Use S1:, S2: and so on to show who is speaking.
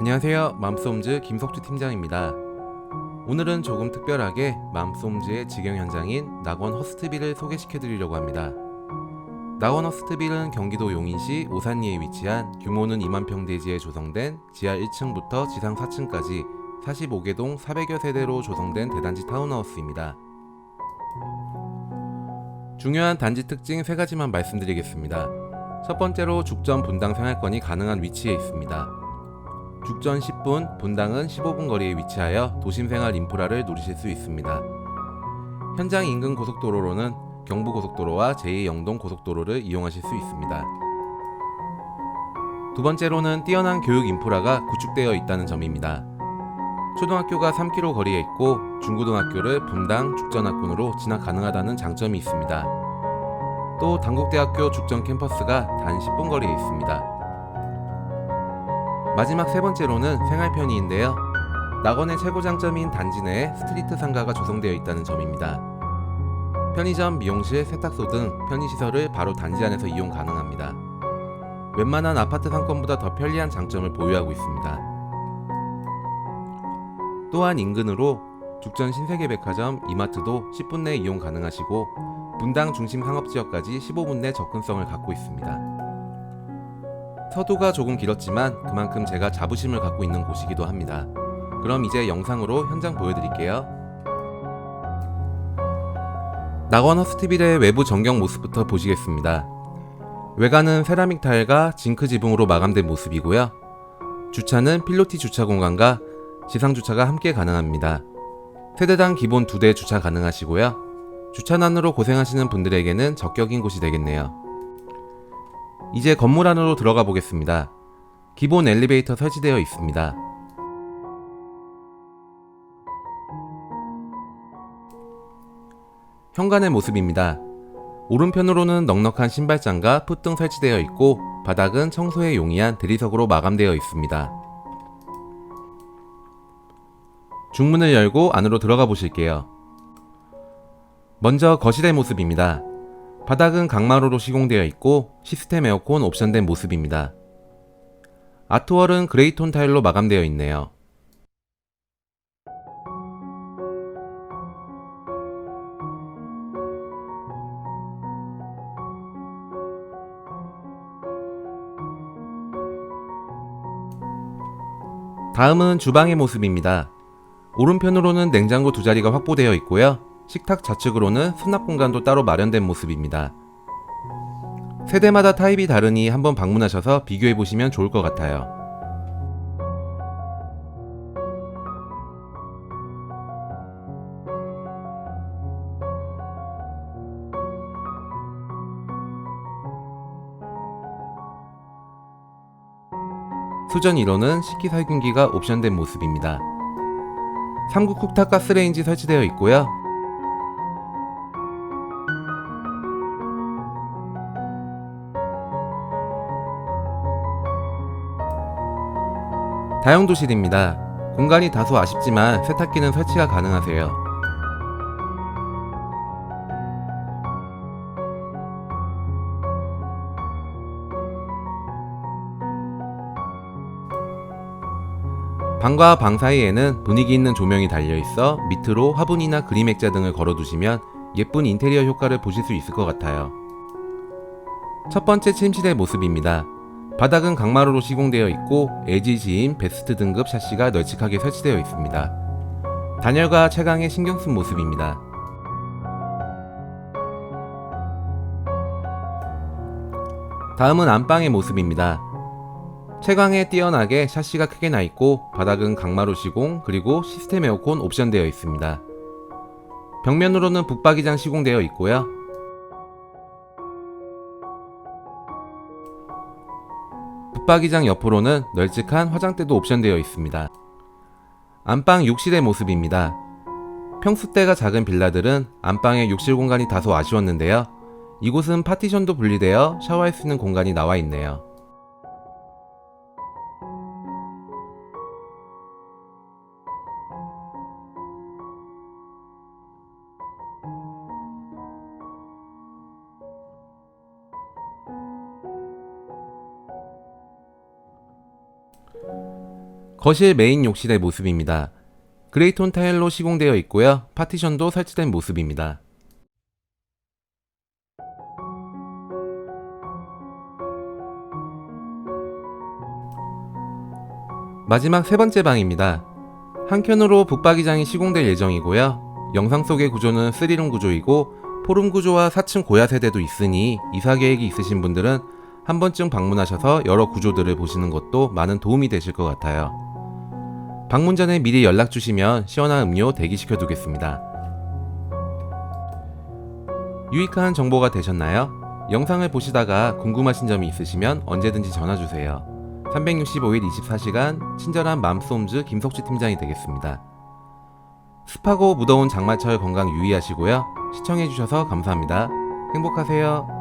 S1: 안녕하세요. 맘스홈즈 김석주 팀장입니다. 오늘은 조금 특별하게 맘스홈즈의 직영 현장인 낙원 허스트빌을 소개시켜 드리려고 합니다. 낙원 허스트빌은 경기도 용인시 오산리에 위치한 규모는 2만 평대지에 조성된 지하 1층부터 지상 4층까지 45개 동 400여 세대로 조성된 대단지 타운하우스입니다. 중요한 단지 특징 세 가지만 말씀드리겠습니다. 첫 번째로 죽전 분당 생활권이 가능한 위치에 있습니다. 죽전 10분, 분당은 15분 거리에 위치하여 도심 생활 인프라를 누리실 수 있습니다. 현장 인근 고속도로로는 경부고속도로와 제2영동 고속도로를 이용하실 수 있습니다. 두 번째로는 뛰어난 교육 인프라가 구축되어 있다는 점입니다. 초등학교가 3km 거리에 있고 중고등학교를 분당 죽전학군으로 진학 가능하다는 장점이 있습니다. 또 단국대학교 죽전 캠퍼스가 단 10분 거리에 있습니다. 마지막 세 번째로는 생활 편의인데요. 낙원의 최고 장점인 단지 내에 스트리트 상가가 조성되어 있다는 점입니다. 편의점, 미용실, 세탁소 등 편의시설을 바로 단지 안에서 이용 가능합니다. 웬만한 아파트 상권보다 더 편리한 장점을 보유하고 있습니다. 또한 인근으로 죽전 신세계백화점, 이마트도 10분 내에 이용 가능하시고 분당 중심 상업지역까지 15분 내 접근성을 갖고 있습니다. 서도가 조금 길었지만 그만큼 제가 자부심을 갖고 있는 곳이기도 합니다. 그럼 이제 영상으로 현장 보여드릴게요. 낙원 허스티빌의 외부 전경 모습부터 보시겠습니다. 외관은 세라믹 타일과 징크 지붕으로 마감된 모습이고요. 주차는 필로티 주차 공간과 지상 주차가 함께 가능합니다. 세대당 기본 2대 주차 가능하시고요. 주차난으로 고생하시는 분들에게는 적격인 곳이 되겠네요. 이제 건물 안으로 들어가 보겠습니다. 기본 엘리베이터 설치되어 있습니다. 현관의 모습입니다. 오른편으로는 넉넉한 신발장과 풋등 설치되어 있고 바닥은 청소에 용이한 대리석으로 마감되어 있습니다. 중문을 열고 안으로 들어가 보실게요. 먼저 거실의 모습입니다. 바닥은 강마루로 시공되어 있고 시스템 에어컨 옵션된 모습입니다. 아트월은 그레이톤 타일로 마감되어 있네요. 다음은 주방의 모습입니다. 오른편으로는 냉장고 두 자리가 확보되어 있고요. 식탁 좌측으로는 수납 공간도 따로 마련된 모습입니다. 세대마다 타입이 다르니 한번 방문하셔서 비교해 보시면 좋을 것 같아요. 수전 1호는 식기살균기가 옵션된 모습입니다. 3구 쿡탑 가스레인지 설치되어 있고요. 다용도실입니다. 공간이 다소 아쉽지만 세탁기는 설치가 가능하세요. 방과 방 사이에는 분위기 있는 조명이 달려 있어 밑으로 화분이나 그림 액자 등을 걸어두시면 예쁜 인테리어 효과를 보실 수 있을 것 같아요. 첫 번째 침실의 모습입니다. 바닥은 강마루로 시공되어 있고 LG지인 베스트 등급 샤시가 널찍하게 설치되어 있습니다. 단열과 채광에 신경 쓴 모습입니다. 다음은 안방의 모습입니다. 채광에 뛰어나게 샤시가 크게 나 있고 바닥은 강마루 시공 그리고 시스템 에어컨 옵션되어 있습니다. 벽면으로는 북박이장 시공되어 있고요. 붙박이장 옆으로는 널찍한 화장대도 옵션되어 있습니다. 안방 욕실의 모습입니다. 평수대가 작은 빌라들은 안방에 욕실 공간이 다소 아쉬웠는데요. 이곳은 파티션도 분리되어 샤워할 수 있는 공간이 나와 있네요. 거실 메인 욕실의 모습입니다. 그레이톤 타일로 시공되어 있고요. 파티션도 설치된 모습입니다. 마지막 세 번째 방입니다. 한켠으로 북박이장이 시공될 예정이고요. 영상 속의 구조는 3룸 구조이고 포룸 구조와 4층 고야 세대도 있으니 이사 계획이 있으신 분들은 한 번쯤 방문하셔서 여러 구조들을 보시는 것도 많은 도움이 되실 것 같아요. 방문 전에 미리 연락 주시면 시원한 음료 대기시켜 두겠습니다. 유익한 정보가 되셨나요? 영상을 보시다가 궁금하신 점이 있으시면 언제든지 전화 주세요. 365일 24시간 친절한 맘스홈즈 김석주 팀장이 되겠습니다. 습하고 무더운 장마철 건강 유의하시고요. 시청해주셔서 감사합니다. 행복하세요.